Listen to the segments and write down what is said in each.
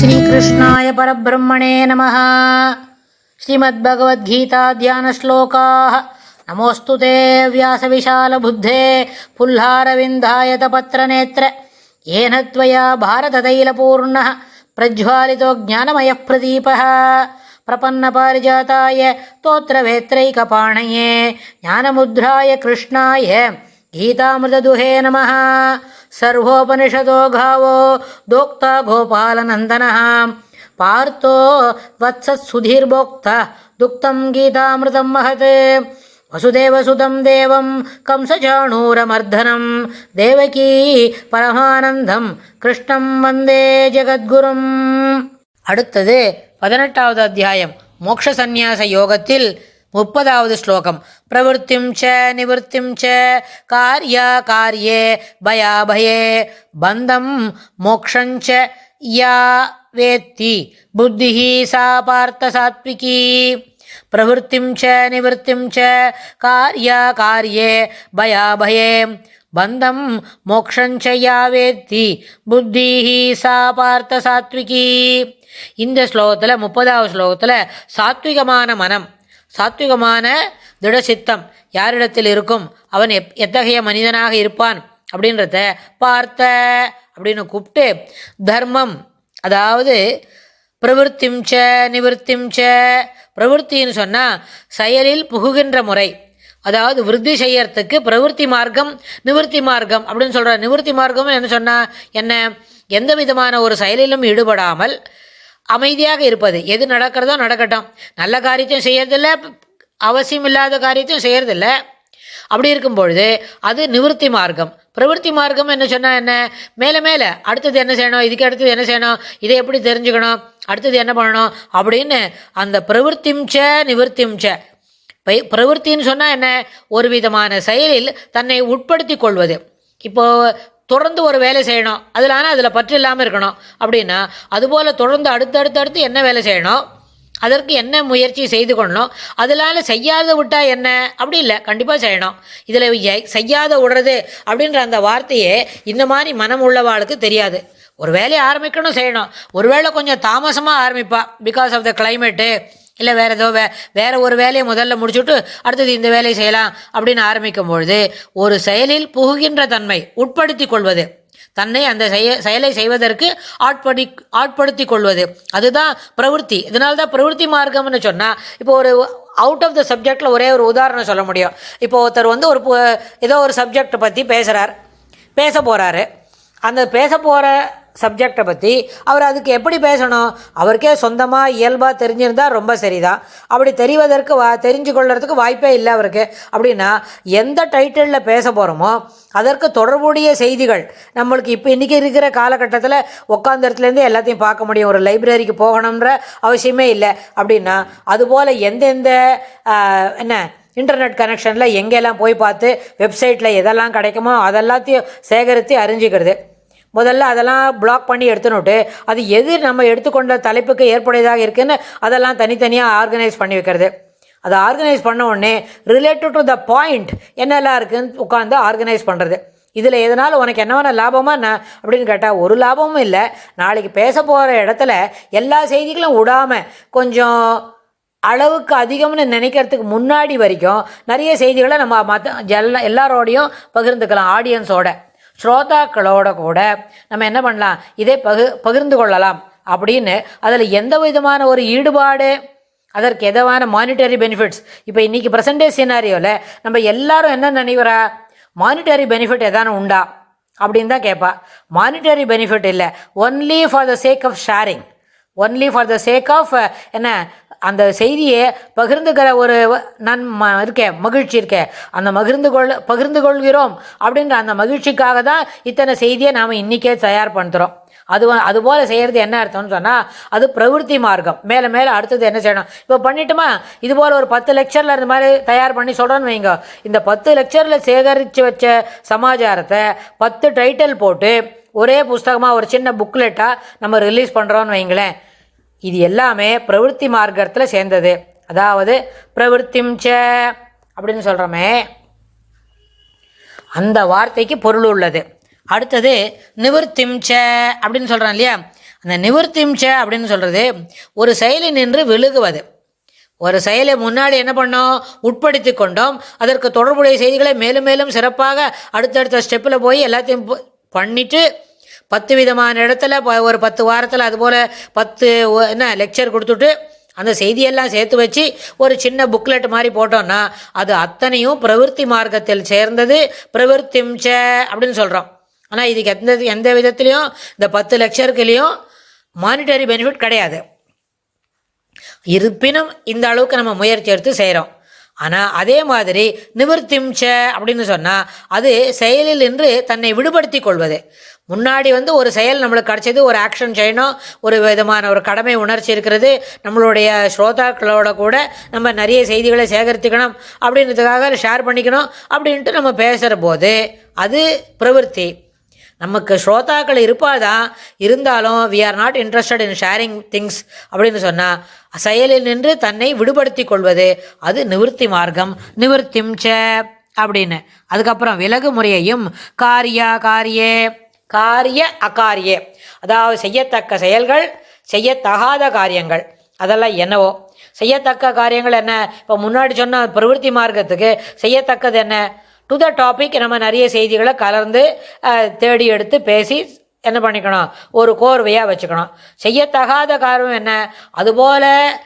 श्रीकृष्णाय परब्रह्मणे नमः श्रीमद्भगवद्गीताध्यानश्लोकाः नमोऽस्तु ते व्यासविशालबुद्धे पुल्हारविन्दायतपत्रनेत्र येन त्वया भारततैलपूर्णः प्रज्वालितो ज्ञानमयः प्रदीपः प्रपन्नपारिजाताय तोत्रवेत्रैकपाणये ज्ञानमुद्राय कृष्णाय गीतामृतदुहे नमः सर्वोपनिषदो गावो दोक्ता गोपालनन्दनः पार्थो वत्सत्सुधीर्भोक्ता दुक्तं गीतामृतं महत् वसुदेवसुतं देवं कंसचाणूरमर्दनं देवकी பரமானந்தம் கிருஷ்ணம் வந்தே ஜெகத்குரும் அடுத்தது பதினெட்டாவது அத்தியாயம் மோக்ஷ சந்நியாச யோகத்தில் முப்பதாவது ஸ்லோகம். பிரவருத்திம் ச நிவர்த்திம் ச காரியா காரியே பயாபயே. பந்தம் மோக்ஷஞ்ச யா வேத்தி. புத்தி சா பார்த்த சாத்விகி. பிரவருத்திம் ச நிவர்த்திம் ச காரியா காரியே பயாபயே. பந்தம் மோக்ஷஞ்ச யா வேத்தி. புத்தி சா பார்த்த சாத்விகி. இந்த ஸ்லோகத்தில் முப்பதாவது ஸ்லோகத்தில் சாத்விகமான மனம். சாத்விகமான திடசித்தம் யாரிடத்தில் இருக்கும்? அவன் எப் எத்தகைய மனிதனாக இருப்பான்? அப்படின்றத பார்த்த அப்படின்னு கூப்பிட்டு தர்மம் அதாவது பிரவருத்திம் ச நிவர்த்திம் ச பிரவருத்தின்னு சொன்னால் செயலில் புகுகின்ற முறை. அதாவது விருத்தி செய்யறதுக்கு பிரவருத்தி மார்க்கம் நிவர்த்தி மார்க்கம் அப்படின்னு சொல்கிற நிவர்த்தி மார்க்கம் என்ன சொன்னால் என்ன? எந்த விதமான ஒரு செயலிலும் ஈடுபடாமல் அமைதியாக இருப்பது. எது நடக்கிறதோ நடக்கட்டும். நல்ல காரியத்தையும் செய்யறதில்ல அவசியம் இல்லாத காரியத்தையும் செய்யறதில்ல. அப்படி இருக்கும் பொழுது அது நிவர்த்தி மார்க்கம். பிரவருத்தி மார்க்கம் என்ன சொன்னால் என்ன? மேலே மேலே அடுத்தது என்ன செய்யணும்? இதுக்கு அடுத்தது என்ன செய்யணும்? இதை எப்படி தெரிஞ்சுக்கணும்? அடுத்தது என்ன பண்ணணும்? அப்படின்னு அந்த பிரவருத்திம் ச பை- பிரவருத்தின்னு சொன்னால் என்ன? ஒரு விதமான செயலில் தன்னை உட்படுத்தி கொள்வது. இப்போது தொடர்ந்து ஒரு வேலை செய்யணும். அதில் ஆனால் அதில் பற்று இல்லாமல் இருக்கணும். அப்படின்னா அதுபோல் தொடர்ந்து அடுத்தடுத்து அடுத்து என்ன வேலை செய்யணும்? அதற்கு என்ன முயற்சி செய்து கொள்ளணும்? அதனால செய்யாத விட்டால் என்ன? அப்படி இல்லை. கண்டிப்பாக செய்யணும். இதில் செய்யாத விடுறது அப்படின்ற அந்த வார்த்தையே இந்த மாதிரி மனம் உள்ளவாளுக்கு தெரியாது. ஒரு வேலையை ஆரம்பிக்கணும் செய்யணும். ஒருவேளை கொஞ்சம் தாமசமாக ஆரம்பிப்பா. பிகாஸ் ஆஃப் த கிளைமேட்டு இல்லை வேறு ஏதோ வே வேறு ஒரு வேலையை முதல்ல முடிச்சுட்டு அடுத்தது இந்த வேலையை செய்யலாம் அப்படின்னு ஆரம்பிக்கும் பொழுது ஒரு செயலில் புகுகின்ற தன்மை உட்படுத்தி கொள்வது. தன்னை அந்த செய செயலை செய்வதற்கு ஆட்படி ஆட்படுத்தி கொள்வது. அதுதான் பிரவருத்தி. இதனால தான் பிரவருத்தி மார்க்கம்னு சொன்னால் இப்போ ஒரு அவுட் ஆஃப் த சப்ஜெக்டில் ஒரே ஒரு உதாரணம் சொல்ல முடியும். இப்போ ஒருத்தர் வந்து ஒரு ஏதோ ஒரு சப்ஜெக்ட் பற்றி பேசுகிறார் பேச போகிறாரு அந்த பேச போகிற சப்ஜெக்டை பற்றி அவர் அதுக்கு எப்படி பேசணும்? அவருக்கே சொந்தமாக இயல்பாக தெரிஞ்சிருந்தால் ரொம்ப சரிதான். அப்படி தெரிவதற்கு வா தெரிஞ்சு கொள்கிறதுக்கு வாய்ப்பே இல்லை அவருக்கு. அப்படின்னா எந்த டைட்டிலில் பேச போகிறோமோ அதற்கு தொடர்புடைய செய்திகள் நம்மளுக்கு இப்போ இன்றைக்கி இருக்கிற காலகட்டத்தில் உட்காந்த இடத்துலேருந்து எல்லாத்தையும் பார்க்க முடியும். ஒரு லைப்ரரிக்கு போகணுன்ற அவசியமே இல்லை. அப்படின்னா அதுபோல் எந்தெந்த என்ன இன்டர்நெட் கனெக்ஷனில் எங்கெல்லாம் போய் பார்த்து வெப்சைட்டில் எதெல்லாம் கிடைக்குமோ அதெல்லாத்தையும் சேகரித்து அறிஞ்சிக்கிறது. முதல்ல அதெல்லாம் பிளாக் பண்ணி எடுத்துனுட்டு அது எது நம்ம எடுத்துக்கொண்ட தலைப்புக்கு ஏற்புடையதாக இருக்குதுன்னு அதெல்லாம் தனித்தனியாக ஆர்கனைஸ் பண்ணி வைக்கிறது. அதை ஆர்கனைஸ் பண்ண உடனே ரிலேட்டட் டு த பாயிண்ட் என்னெல்லாம் இருக்குதுன்னு உட்காந்து ஆர்கனைஸ் பண்ணுறது இதில் எதனால் உனக்கு என்ன வேணா லாபமா என்ன அப்படின்னு கேட்டால் ஒரு லாபமும் இல்லை. நாளைக்கு பேச போகிற இடத்துல எல்லா செய்திகளும் விடாமல் கொஞ்சம் அளவுக்கு அதிகம்னு நினைக்கிறதுக்கு முன்னாடி வரைக்கும் நிறைய செய்திகளை நம்ம மற்ற எல்லா எல்லாரோடையும் பகிர்ந்துக்கலாம் ஆடியன்ஸோட ஸ்ரோதாக்களோட கூட நம்ம என்ன பண்ணலாம்? இதை பகு பகிர்ந்து கொள்ளலாம். அப்படின்னு அதில் எந்த விதமான ஒரு ஈடுபாடு அதற்கு எதவான மானிட்டரி பெனிஃபிட்ஸ் இப்போ இன்றைக்கி ப்ரெசன்டே சினாரியோவில் நம்ம எல்லாரும் என்ன நினைக்கிறா மானிட்டரி பெனிஃபிட் எதான உண்டா? அப்படின்னு தான் கேட்பா மானிட்டரி பெனிஃபிட் இல்லை. Only for the sake of sharing only for the sake of என்ன அந்த செய்தியை பகிர்ந்துக்கிற ஒரு நன் ம இருக்கே மகிழ்ச்சி இருக்கே. அந்த மகிர்ந்து கொள் பகிர்ந்து கொள்கிறோம் அப்படின்ற அந்த மகிழ்ச்சிக்காக தான் இத்தனை செய்தியை நாம் இன்றைக்கே தயார் பண்ணுறோம் அது அதுபோல் செய்கிறது என்ன அர்த்தம்னு சொன்னால் அது பிரவೃತ್ತಿ மார்க்கம். மேலே மேலே அடுத்தது என்ன செய்யணும்? இப்போ பண்ணிட்டுமா? இதுபோல் ஒரு பத்து லெக்சரில் இந்த மாதிரி தயார் பண்ணி சொல்கிறோன்னு வைங்க. இந்த பத்து லெக்சரில் சேகரித்து வச்ச சமாச்சாரத்தை பத்து டைட்டில் போட்டு ஒரே புஸ்தகமாக ஒரு சின்ன புக்லெட்டாக நம்ம ரிலீஸ் பண்ணுறோன்னு வைங்களேன். இது எல்லாமே பிரவருத்தி மார்க்கத்தில் சேர்ந்தது. அதாவது பிரவருத்திம் ச அப்படின்னு சொல்கிறோமே அந்த வார்த்தைக்கு பொருள் உள்ளது. அடுத்தது நிவர்த்திம் ச அப்படின்னு சொல்கிறோம் இல்லையா? அந்த நிவர்த்திம் ச அப்படின்னு சொல்கிறது ஒரு செயலி நின்று விழுகுவது. ஒரு செயலை முன்னாடி என்ன பண்ணோம்? உட்படுத்தி கொண்டோம். அதற்கு தொடர்புடைய செய்திகளை மேலும் மேலும் சிறப்பாக அடுத்தடுத்த ஸ்டெப்பில் போய் எல்லாத்தையும் பண்ணிவிட்டு பத்து விதமான இடத்துல ப- ஒரு பத்து வாரத்தில் அதுபோல் பத்து ஒ- என்ன லெக்சர் கொடுத்துட்டு அந்த செய்தியெல்லாம் சேர்த்து வச்சு ஒரு சின்ன புக்லெட் மாதிரி போட்டோம்னா அது அத்தனையும் பிரவிற்த்தி மார்க்கத்தில் சேர்ந்தது. பிரவிற்த்திம்ச அப்படின்னு சொல்கிறோம் ஆனால் இதுக்கு எந்த எந்த விதத்துலேயும் இந்த பத்து லெக்சருக்குலேயும் மானிட்டரி பெனிஃபிட் கிடையாது. இருப்பினும் இந்த அளவுக்கு நம்ம முயற்சி எடுத்து செய்கிறோம் ஆனால் அதே மாதிரி நிவர்த்திம்ச அப்படின்னு சொன்னால் அது செயலில் நின்று தன்னை விடுபடுத்தி கொள்வது. முன்னாடி வந்து ஒரு செயல் நம்மளுக்கு கிடச்சது ஒரு ஆக்ஷன் செய்யணும் ஒரு விதமான ஒரு கடமை உணர்ச்சி இருக்கிறது. நம்மளுடைய ஸ்ரோதாக்களோட கூட நம்ம நிறைய செய்திகளை சேகரித்துக்கணும் அப்படின்றதுக்காக ஷேர் பண்ணிக்கணும் அப்படின்ட்டு நம்ம பேசுகிற போது அது பிரவೃತ್ತಿ நமக்கு ஸ்ரோதாக்கள் இருப்பாதான் இருந்தாலும் we are not interested in sharing things அப்படின்னு சொன்னால் செயலில் நின்று தன்னை விடுபடுத்தி கொள்வது. அது நிவர்த்தி மார்க்கம். நிவர்த்திம் ச அப்படின்னு. அதுக்கப்புறம் விலகு முறையையும் காரியா காரியே. காரிய அகாரியே. அதாவது செய்யத்தக்க செயல்கள் செய்யத்தகாத காரியங்கள். அதெல்லாம் என்னவோ? செய்யத்தக்க காரியங்கள் என்ன? இப்போ முன்னாடி சொன்ன பிரவೃತ್ತಿ மார்க்கத்துக்கு செய்யத்தக்கது என்ன? டு த டாபிக் நம்ம நிறைய செய்திகளை கலந்து தேடி எடுத்து பேசி என்ன பண்ணிக்கணும்? ஒரு கோர்வையாக வச்சுக்கணும். செய்யத்தகாத காரணம் என்ன? அதுபோல்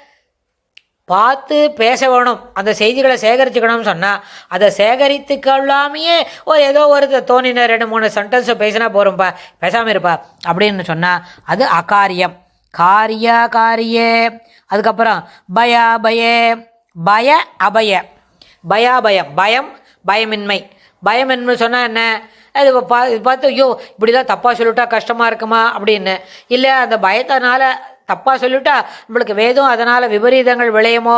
பார்த்து பேச வேணும். அந்த செய்திகளை சேகரிச்சுக்கணும்னு சொன்னால் அதை சேகரித்து கொள்ளாமையே ஒரு ஏதோ ஒரு தோணின ரெண்டு மூணு சென்டென்ஸை பேசினா போகிறோம்ப்பா பேசாமல் இருப்பா அப்படின்னு சொன்னால் அது அகாரியம். காரிய காரியே. அதுக்கப்புறம் பயா பயே. பய அபய. பயாபயம் பயம். பயமின்மை. பயமின்மை சொன்னால் என்ன? அது பா இது பார்த்து ஐயோ இப்படிலாம் தப்பாக சொல்லிட்டா கஷ்டமாக இருக்குமா? அப்படின்னு. இல்லை அந்த பயத்தினால தப்பாக சொல்லிவிட்டா நம்மளுக்கு வேதம் அதனால் விபரீதங்கள் விளையுமோ?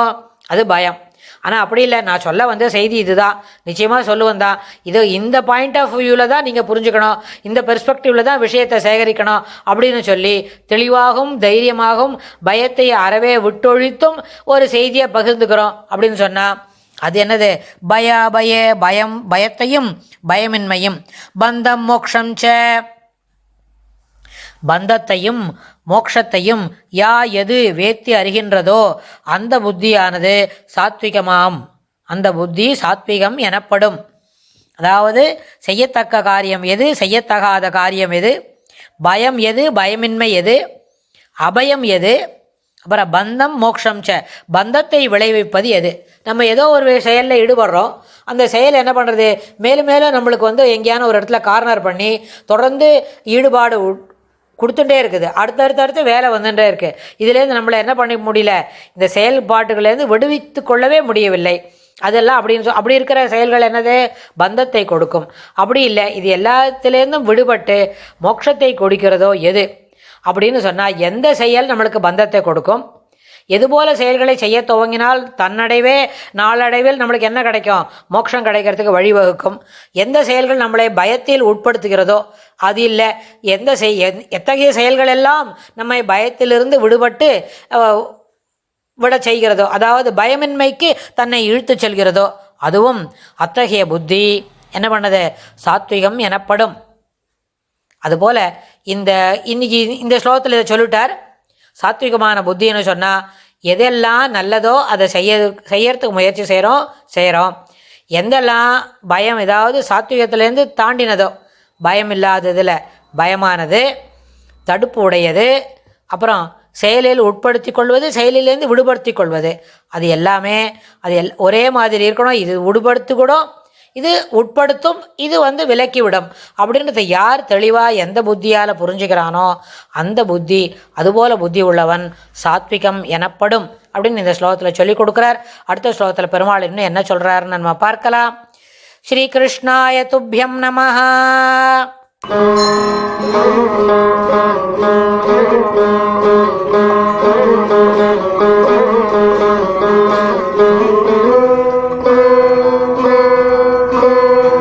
அது பயம். ஆனால் அப்படி இல்லை. நான் சொல்ல வந்த செய்தி இதுதான். நிச்சயமாக சொல்லுவேன் தான். இது இந்த பாயிண்ட் ஆஃப் வியூவில் தான் நீங்கள் புரிஞ்சுக்கணும். இந்த பெர்ஸ்பெக்டிவில் தான் விஷயத்தை சேகரிக்கணும் அப்படின்னு சொல்லி தெளிவாகவும் தைரியமாகவும் பயத்தை அறவே விட்டொழித்தும் ஒரு செய்தியை பகிர்ந்துக்கிறோம் அப்படின்னு சொன்னால் அது என்னது? பய பய பயம் பயத்தையும் பயமின்மையும். பந்தம் மோக்ஷம் ச. பந்தத்தையும் மோக்ஷத்தையும் யா எது வேத்தி அறிகின்றதோ அந்த புத்தியானது சாத்விகமாம். அந்த புத்தி சாத்விகம் எனப்படும். அதாவது செய்யத்தக்க காரியம் எது? செய்யத்தகாத காரியம் எது? பயம் எது? பயமின்மை எது? அபயம் எது? அப்புறம் பந்தம் மோக்ஷம் ச. பந்தத்தை விளைவிப்பது எது? நம்ம ஏதோ ஒரு செயலில் ஈடுபடுறோம். அந்த செயல் என்ன பண்ணுறது மேலும் மேலும் நம்மளுக்கு வந்து எங்கேயான ஒரு இடத்துல கார்னர் பண்ணி தொடர்ந்து ஈடுபாடு உட்- கொடுத்துட்டே இருக்குது. அடுத்தடுத்தடுத்து வேலை வந்துட்டே இருக்குது இதுலேருந்து நம்மளை என்ன பண்ண முடியல? இந்த செயல்பாட்டுகள்லேருந்து விடுவித்து கொள்ளவே முடியவில்லை. அதெல்லாம் அப்படின்னு சொ அப்படி இருக்கிற செயல்கள் என்னது? பந்தத்தை கொடுக்கும். அப்படி இல்லை. இது எல்லாத்துலேருந்தும் விடுபட்டு மோட்சத்தை கொடுக்கிறதோ எது? அப்படின்னு சொன்னால் எந்த செயல் நம்மளுக்கு பந்தத்தை கொடுக்கும்? எதுபோல செயல்களை செய்ய துவங்கினால் தன்னடைவே நாளடைவில் நம்மளுக்கு என்ன கிடைக்கும்? மோட்சம் கிடைக்கிறதுக்கு வழிவகுக்கும். எந்த செயல்கள் நம்மளை பயத்தில் உட்படுத்துகிறதோ அது இல்லை. எந்த செய் எத்தகைய செயல்கள் எல்லாம் நம்மை பயத்திலிருந்து விடுபட்டு விட செய்கிறதோ அதாவது பயமின்மைக்கு தன்னை இழுத்துச் செல்கிறதோ அதுவும் அத்தகைய புத்தி. என்ன பண்ணது? சாத்விகம் எனப்படும். அதுபோல் இந்த இன்னைக்கு இந்த ஸ்லோகத்தில் இதை சொல்லிட்டார். சாத்விகமான புத்தின்னு சொன்னால் எதெல்லாம் நல்லதோ அதை செய்ய செய்யறதுக்கு முயற்சி செய்கிறோம் செய்கிறோம் எந்தெல்லாம் பயம் ஏதாவது சாத்விகத்திலேருந்து தாண்டினதோ பயம் இல்லாததில் பயமானது தடுப்பு உடையது அப்புறம் செயலில் உட்படுத்தி கொள்வது செயலிலேருந்து விடுபடுத்தி கொள்வது. அது எல்லாமே அது எல் ஒரே மாதிரி இருக்கணும் இது விடுபடுத்து கூட இது உட்படுத்தும் இது வந்து விலக்கிவிடும். அப்படின்றத யார் தெளிவாக எந்த புத்தியால் புரிஞ்சுக்கிறானோ அந்த புத்தி அதுபோல புத்தி உள்ளவன் சாத்விகம் எனப்படும் அப்படின்னு இந்த ஸ்லோகத்தில் சொல்லி கொடுக்குறார். அடுத்த ஸ்லோகத்தில் பெருமாள் இன்னும் என்ன சொல்கிறாருன்னு நம்ம பார்க்கலாம். ஸ்ரீ கிருஷ்ணாய துப்பியம் நம